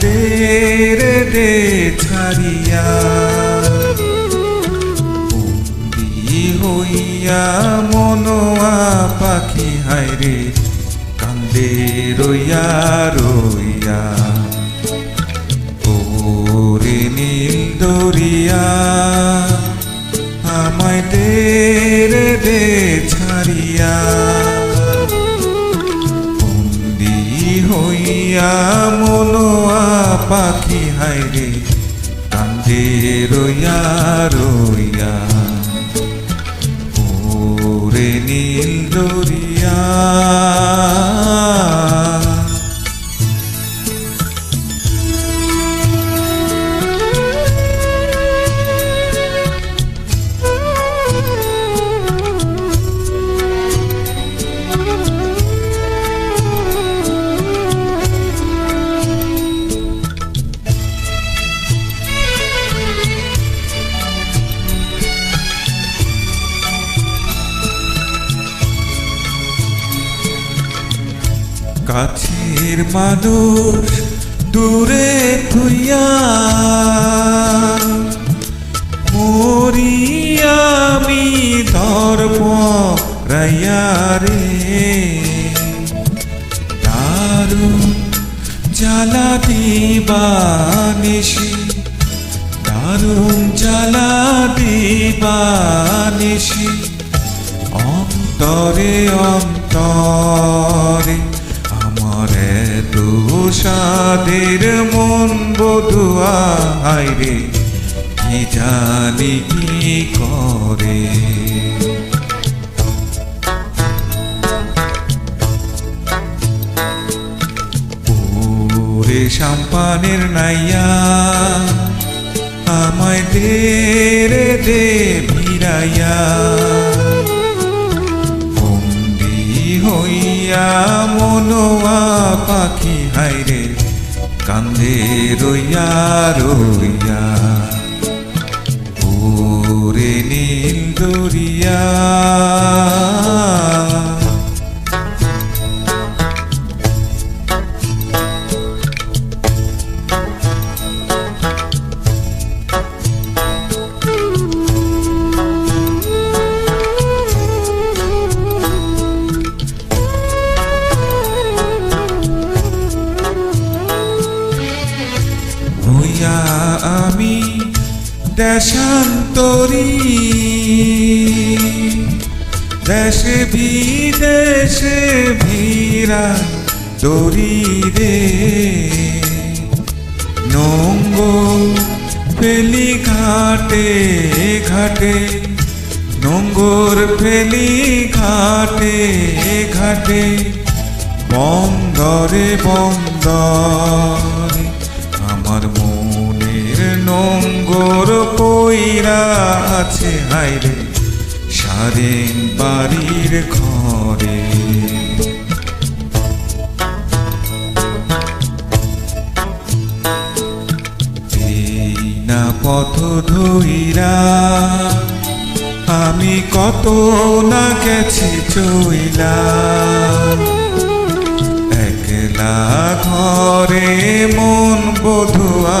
দে দে ছাড়িয়া হইয়া মনোয়া পাখি, হায় রে, কান্দে রইয়া রইয়া। ওরে নীল দরিয়া আমায় দে দে ছাড়িয়া হইয়া মনোয়া কাছের মানুষ দূরে থুইয়া মরিয়া আমি ধর্ম রাইয়া রে দারুণ জ্বালা দিবানিসি দারুণ জ্বালা দিবানিসি অন্তরে অন্তরে দুষাদের মন বধুয়া রে, কি জানি কি করে? ওরে সাম্পানের নাইয়া, আমায় দে রে, দে ভিড়াইয়া। হইয়া মনোয়া পাখি হাইরে কান্দে রইয়া রইয়া আমি দেশান্তরী। দেশে বিদেশে ভিড়া দরি রে। নঙ্গ ফেলি ঘাটে ঘাটে নোঙ্গর ফেলি ঘাটে ঘাটে, বন্দরে বন্দরে। পইরা আছে হাইরে সারেন বাড়ির ঘরে। না পথ ধইরা, আমি কত না গেছি চইলা। একলা ঘরে মন বধুয়া